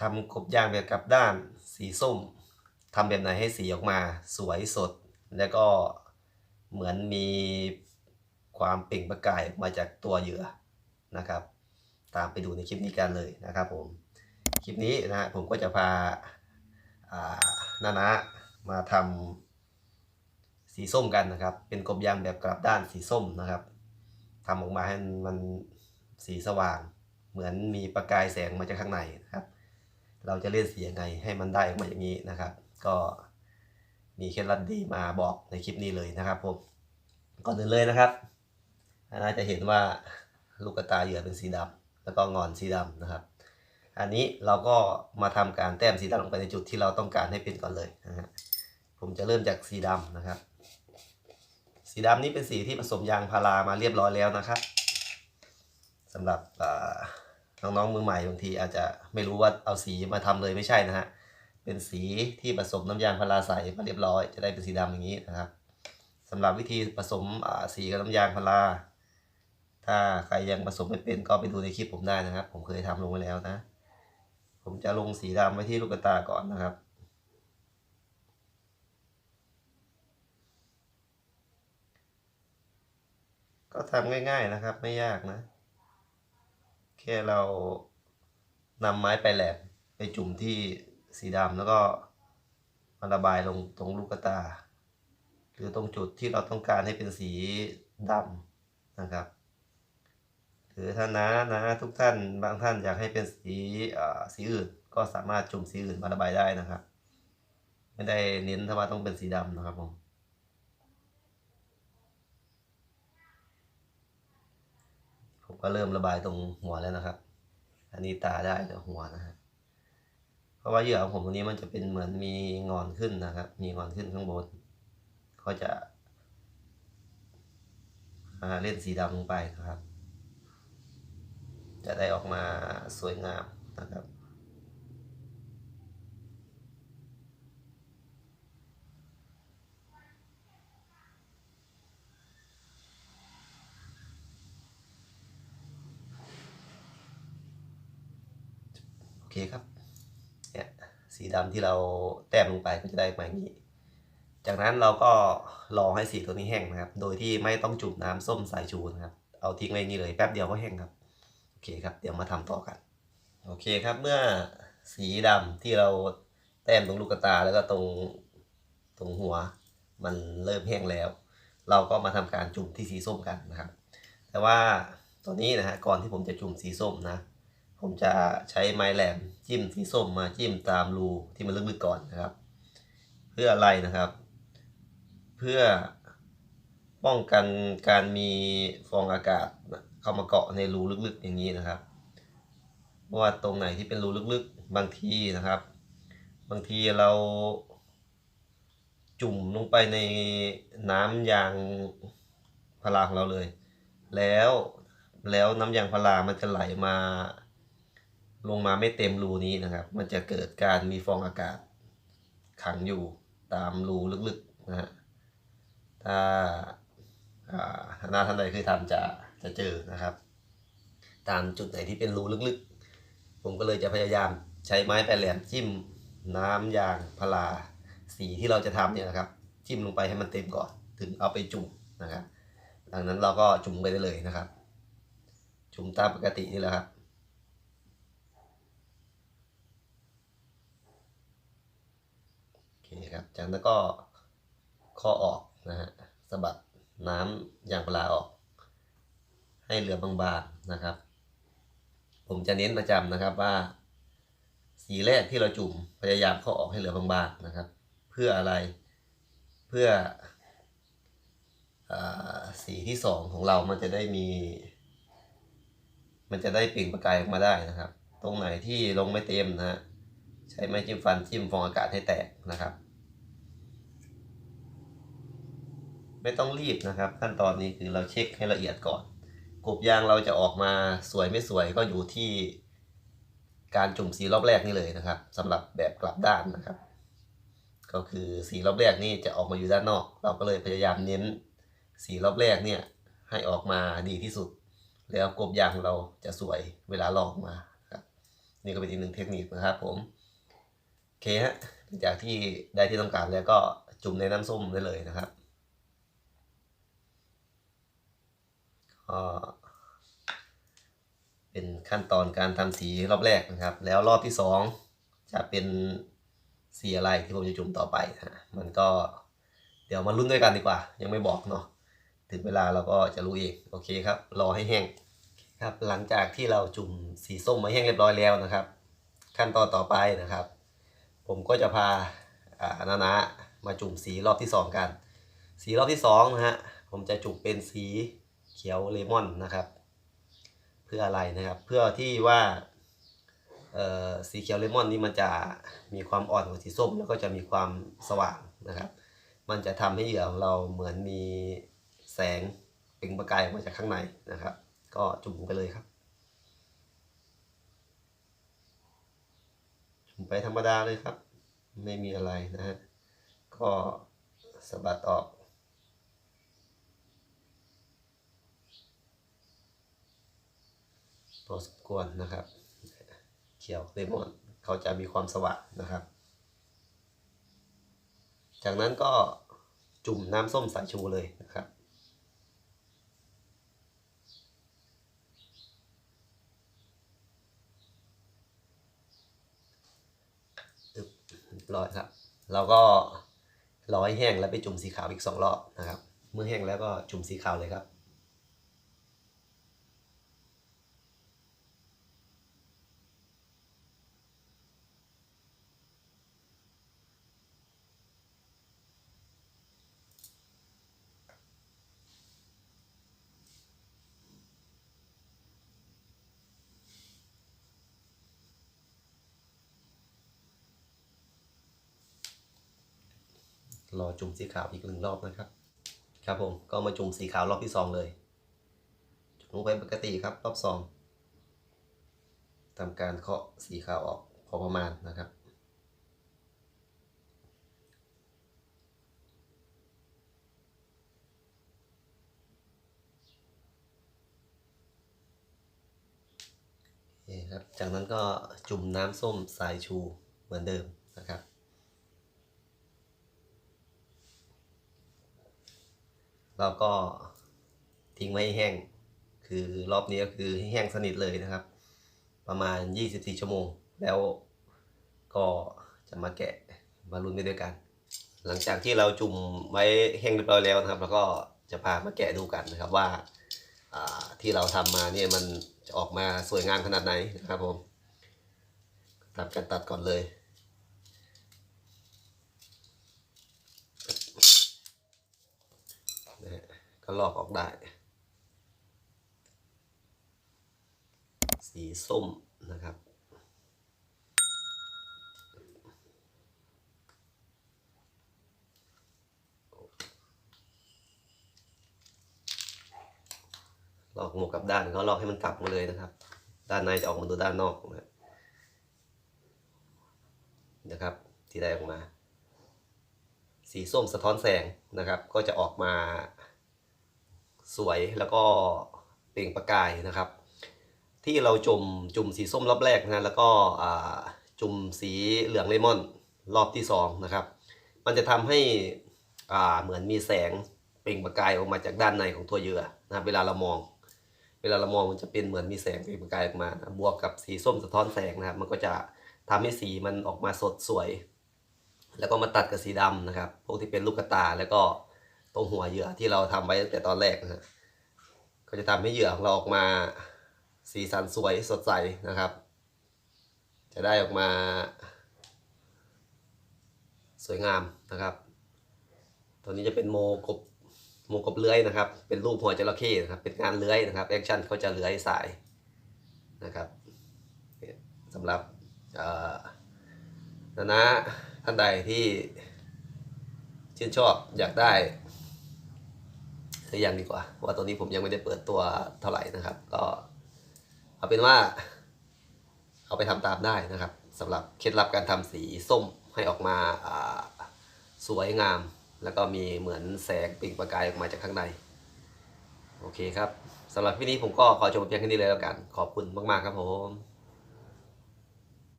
ทำกบยางแบบกลับด้านสีส้มทำแบบไหนให้สีออกมาสวยสด แล้วก็เหมือนมีความเปล่งประกายออกมาจากตัวเหยื่อนะครับ ตามไปดูในคลิปนี้กันเลยนะครับผมคลิปนี้นะผมก็จะพาอ่านานะมาทำสีส้มกันนะครับ เป็นกบยางแบบกลับด้านสีส้มนะครับทำออกมาให้มันสีสว่าง เหมือนมีประกายแสงมาจากข้างในนะครับ เราจะเล่นสียังไงให้มันได้ออกมาอย่างนี้นะครับ ก็มีเคล็ดลับดีมาบอกในคลิปนี้เลยนะครับผมก่อนอื่นเลยนะครับน่าจะเห็นว่าลูกตาเหยื่อเป็นสีดำแล้วก็งอนสีดำนะครับ อันนี้เราก็มาทำการแต้มสีดำลงไปในจุดที่เราต้องการให้เป็นก่อนเลยนะฮะผมจะเริ่มจากสีดำนะครับ สีดำนี้เป็นสีที่ผสมยางพารามาเรียบร้อยแล้วนะครับสำหรับอ่า น้องๆมือใหม่บางทีอาจจะไม่รู้ว่าเอาสีมาทำเลยไม่ใช่นะฮะ เป็นสีที่ผสมน้ำยางพาราใส่มาเรียบร้อย จะได้เป็นสีดำอย่างนี้นะครับสำหรับวิธีผสมสีกับน้ำยางพารา ถ้าใครยังผสมไม่เป็นก็ไปดูในคลิปผมได้นะครับ ผมเคยทำลงไว้แล้วนะ ผมจะลงสีดำไว้ที่ลูกตาก่อนนะครับก็ทำง่ายๆนะครับ ไม่ยากนะ แค่เรานำไม้ไปแหลมไปจุ่มที่สีดำแล้วก็มาระบายลงตรงลูกตา หรือตรงจุดที่เราต้องการให้เป็นสีดำนะครับหรือถ้านะนะทุกท่านบางท่านอยากให้เป็นสีสีอื่นก็สามารถจุ่มสีอื่นมาระบายได้นะครับ ไม่ได้เน้นถ้าว่าต้องเป็นสีดำนะครับผมผม ก็เริ่มระบายตรงหัวแล้วนะครับ อันนี้ตาได้แต่หัวนะฮะเพราะว่าเหยื่อของผมตรงนี้มันจะเป็นเหมือนมีงอนขึ้นนะครับ มีงอนขึ้นข้างบนก็จะเล่นสีดำลงไปนะครับ จะได้ออกมาสวยงามนะครับ เคครับเนี่ยสีดำที่เราแต้มลงไปก็จะได้มาอย่างนี้ จากนั้นเราก็รอให้สีตัวนี้แห้งนะครับ โดยที่ไม่ต้องจุ่มน้ำส้มสายชูนะครับ เอาทิ้งไว้อย่างนี้เลยแป๊บเดียวก็แห้งครับ โอเคครับ เดี๋ยวมาทำต่อกัน โอเคครับเมื่อสีดำที่เราแต้มตรงลูกตาแล้วก็ตรงตรงหัวมันเริ่มแห้งแล้ว เราก็มาทำการจุ่มที่สีส้มกันนะครับ แต่ว่าตอนนี้นะฮะก่อนที่ผมจะจุ่มสีส้มนะ ผมจะใช้ไม้แหลมจิ้มสีส้มมาจิ้มตามรูที่มันลึกๆก่อนนะครับ เพื่ออะไรนะครับ เพื่อป้องกันการมีฟองอากาศเข้ามาเกาะในรูลึกๆอย่างนี้นะครับเพราะว่าตรงไหนที่เป็นรูลึกๆ บางทีนะครับ บางทีเราจุ่มลงไปในน้ำยางพาราของเราเลย แล้วแล้วน้ำยางพารามันจะไหลมา ลงมาไม่เต็มรูนี้นะครับ มันจะเกิดการมีฟองอากาศขังอยู่ตามรูลึกๆนะฮะถ้าอ่าหน้าท่านใดเคยทำจะจะเจอนะครับ ตามจุดไหนที่เป็นรูลึกๆ ผมก็เลยจะพยายามใช้ไม้แปรแหลมจิ้มน้ำยางพาราสีที่เราจะทำเนี่ยนะครับ จิ้มลงไปให้มันเต็มก่อนถึงเอาไปจุ่มนะครับ ดังนั้นเราก็จุ่มไปได้เลยนะครับ จุ่มตามปกตินี่แหละครับ โอเคครับ จากนั้นก็ข้อออกนะฮะสะบัดน้ำยางพาราออก ให้เหลือบางๆนะครับ ผมจะเน้นประจำนะครับว่า สีแรกที่เราจุ่มพยายามข้าออกให้เหลือบางๆนะครับ เพื่ออะไรเพื่ออสีที่สองของเรามันจะได้มี มันจะได้เปล่งประกายออกมาได้นะครับ ตรงไหนที่ลงไม่เต็มนะฮะใช้ไม้จิ้มฟันจิ้มฟองอากาศให้แตกนะครับ ไม่ต้องรีบนะครับ ขั้นตอนนี้คือเราเช็คให้ละเอียดก่อนกบยางเราจะออกมาสวยไม่สวยก็อยู่ที่การจุ่มสีรอบแรกนี่เลยนะครับสำหรับแบบกลับด้านนะครับ ก็คือสีรอบแรกนี่จะออกมาอยู่ด้านนอก เราก็เลยพยายามเน้นสีรอบแรกเนี่ยให้ออกมาดีที่สุด แล้วกบยางเราจะสวยเวลาลอกมาครับนี่ก็เป็นอีกหนึ่งเทคนิคนะครับผมโอเคฮะหลังจากที่ได้ที่ต้องการแล้วก็จุ่มในน้ำส้มได้เลยนะครับ ก็เป็นขั้นตอนการทำสีรอบแรกนะครับ แล้วรอบที่สองจะเป็นสีอะไรที่ผมจะจุ่มต่อไปนะมันก็เดี๋ยวมาลุ้นด้วยกันดีกว่า ยังไม่บอกเนาะถึงเวลาเราก็จะรู้เองโอเคครับ รอให้แห้งครับหลังจากที่เราจุ่มสีส้มมาแห้งเรียบร้อยแล้วนะครับ ขั้นตอนต่อไปนะครับ ผมก็จะพาอานานะมาจุ่มสีรอบที่สองกัน สีรอบที่สองนะฮะผมจะจุ่มเป็นสี ขียวเลมอนนะครับ เพื่ออะไรนะครับ เพื่อที่ว่าสีเขียวเลมอนนี่มันจะมีความอ่อนกว่าสีส้มแล้วก็จะมีความสว่างนะครับ มันจะทำให้เหยื่อของเราเหมือนมีแสงเปล่งประกายออกมาจากข้างในนะครับ ก็จุ่มไปเลยครับ จุ่มไปธรรมดาเลยครับ ไม่มีอะไรนะฮะก็สะบัดออก พ อสมควรนะครับ เขียวเลมอนเขาจะมีความสว่างนะครับ จากนั้นก็จุ่มน้ำส้มสายชูเลยนะครับร้อยครับ เราก็ร้อให้แห้งแล้วไปจุ่มสีขาวอีกสองรอบนะครับ เมื่อแห้งแล้วก็จุ่มสีขาวเลยครับ รอจุ่มสีขาวอีกหนึ่งรอบนะครับ ครับผมก็มาจุ่มสีขาวรอบที่สองเลยจุ่มลงไปปกติครับรอบสองทำการเคาะสีขาวออกพอประมาณนะครับครับจากนั้นก็จุ่มน้ำส้มสายชูเหมือนเดิมนะครับ เราก็ทิ้งไว้ให้แห้ง คือรอบนี้ก็คือให้แห้งสนิทเลยนะครับ ประมาณ 24 ชั่วโมง แล้วก็จะมาแกะมาลุ้นไปด้วยกัน หลังจากที่เราจุ่มไว้แห้งเรียบร้อยแล้วนะครับ แล้วก็จะพามาแกะดูกันนะครับว่าที่เราทำมาเนี่ยมันจะออกมาสวยงามขนาดไหนนะครับผมทำการตัดก่อนเลย นะฮะ ก็ลอกออกได้ สีส้มนะครับ ลอกหมวกกับด้านก็ลอกให้มันกลับมาเลยนะครับ ด้านในจะออกมาดูด้านนอกนะนะครับ ที่ได้ออกมา สีส้มสะท้อนแสงนะครับ ก็จะออกมา สวยแล้วก็เปล่งประกายนะครับ ที่เราจุ่มจุ่มสีส้มรอบแรกนะแล้วก็จุ่มสีเหลืองเลมอนรอบที่สองนะครับ มันจะทำให้เหมือนมีแสงเปล่งประกายออกมาจากด้านในของตัวเหยื่อนะเวลาเรามอง เวลาเรามองมันจะเป็นเหมือนมีแสงเปล่งประกายออกมา บวกกับสีส้มสะท้อนแสงนะครับ มันก็จะทำให้สีมันออกมาสดสวย แล้วก็มาตัดกับสีดำนะครับ พวกที่เป็นลูกกระตาแล้วก็ ตรงหัวเหยื่อที่เราทำไว้ตั้งแต่ตอนแรกนะฮะก็จะทำให้เหยื่อของเราออกมาสีสันสวยสดใสนะครับ จะได้ออกมา สวยงามนะครับตัวนี้จะเป็นโมกบโมกบเลื้อยนะครับ เป็นรูปหัวจระเข้นะครับ เป็นงานเลื้อยนะครับแอคชั่นเขาจะเลื้อยสายนะครับสำหรับนะนะท่านใดที่ชื่นชอบอยากได้ือยังดีกว่าเพราะว่าตัวนี้ผมยังไม่ได้เปิดตัวเท่าไหร่นะครับ ก็เอาเป็นว่า เอาไปทำตามได้นะครับสำหรับเคล็ดลับการทำสีส้มให้ออกมาสวยงาม แล้วก็มีเหมือนแสงเปล่งประกายออกมาจากข้างใน โอเคครับสำหรับพี่นี้ผมก็ขอจบเพียงแค่นี้เลยแล้วกัน ขอบคุณมาก ๆ ครับผม